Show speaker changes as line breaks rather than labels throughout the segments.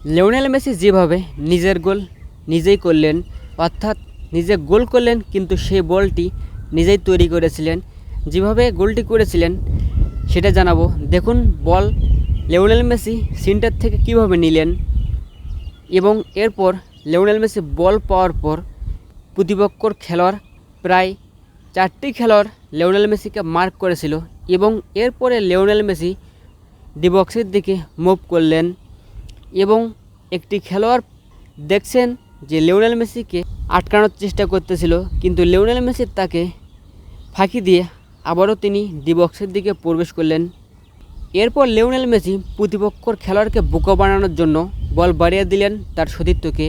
Lionel Messi যেভাবে নিজের গোল নিজেই করলেন, অর্থাৎ নিজে গোল করলেন, কিন্তু সেই বলটি নিজেই তৈরি করেছিলেন। যেভাবে গোলটি করেছিলেন, সেটা জানাব। দেখুন, বল লিওনেল মেসি সেন্টার থেকে কীভাবে নিলেন এবং এরপর লিওনেল মেসি বল পাওয়ার পর প্রতিপক্ষর খেলোয়াড় প্রায় চারটি খেলোয়াড় লেওনেল মেসিকে মার্ক করেছিল এবং এরপরে লেওনেল মেসি ডিবক্সের দিকে মুভ করলেন। এবং একটি খেলোয়াড় দেখছেন যে লিওনেল মেসিকে আটকানোর চেষ্টা করতেছিল, কিন্তু লিওনেল মেসি তাকে ফাঁকি দিয়ে আবারও তিনি ডিবক্সের দিকে প্রবেশ করলেন। এরপর লিওনেল মেসি প্রতিপক্ষর খেলোয়াড়কে বোকা বানানোর জন্য বল বাড়িয়ে দিলেন তার সতীর্থকে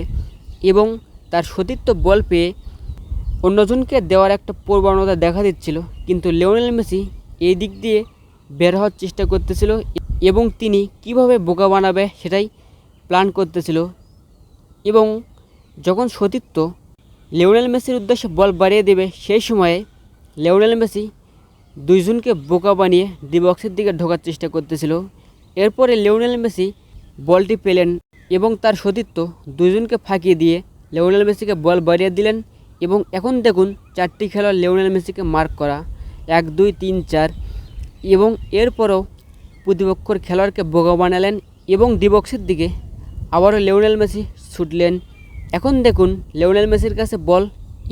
এবং তার সতীর্থ বল পেয়ে অন্যজনকে দেওয়ার একটা প্রবণতা দেখা দিচ্ছিল, কিন্তু লিওনেল মেসি এই দিক দিয়ে বের হওয়ার চেষ্টা করতেছিল এবং তিনি কীভাবে বোকা বানাবে সেটাই প্ল্যান করতেছিল এবং যখন সতীর্থ লিওনেল মেসির উদ্দেশ্যে বল বাড়িয়ে দেবে, সেই সময়ে লিওনেল মেসি দুইজনকে বোকা বানিয়ে ডিবক্সের দিকে ঢোকার চেষ্টা করতেছিল। এরপরে লিওনেল মেসি বলটি পেলেন এবং তার সতীর্থ দুইজনকে ফাঁকিয়ে দিয়ে লিওনেল মেসিকে বল বাড়িয়ে দিলেন এবং এখন দেখুন চারটি খেলোয়াড় লিওনেল মেসিকে মার্ক করা, এক, দুই, তিন, চার এবং এরপরও প্রতিপক্ষর খেলোয়াড়কে বোকা বানালেন এবং ডিবক্সের দিকে আবারও লিওনেল মেসি ছুটলেন। এখন দেখুন, লিওনেল মেসির কাছে বল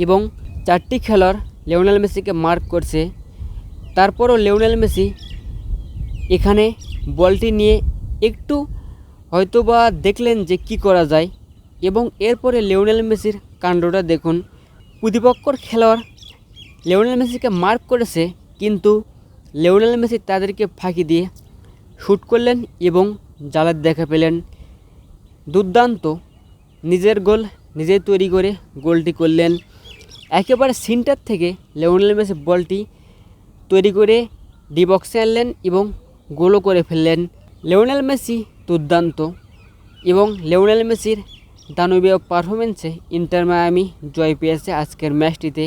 এবং চারটি খেলোয়াড় লিওনেল মেসিকে মার্ক করছে। তারপরও লিওনেল মেসি এখানে বলটি নিয়ে একটু হয়তোবা দেখলেন যে কি করা যায় এবং এরপরে লিওনেল মেসির কাণ্ডটা দেখুন। প্রতিপক্ষর খেলোয়াড় লিওনেল মেসিকে মার্ক করেছে, কিন্তু লিওনেল মেসি তাদেরকে ফাঁকি দিয়ে শ্যুট করলেন এবং জালের দেখা পেলেন। দুর্দান্ত। নিজের গোল নিজেই তৈরি করে গোলটি করলেন। একেবারে সিন্টার থেকে লেওনেল মেসি বলটি তৈরি করে ডি বক্সে আনলেন এবং গোলও করে ফেললেন। লেওনেল মেসি দুর্দান্ত এবং লেওনেল মেসির দানবীয় পারফরমেন্সে ইন্টার মায়ামি জয় পেয়েছে আজকের ম্যাচটিতে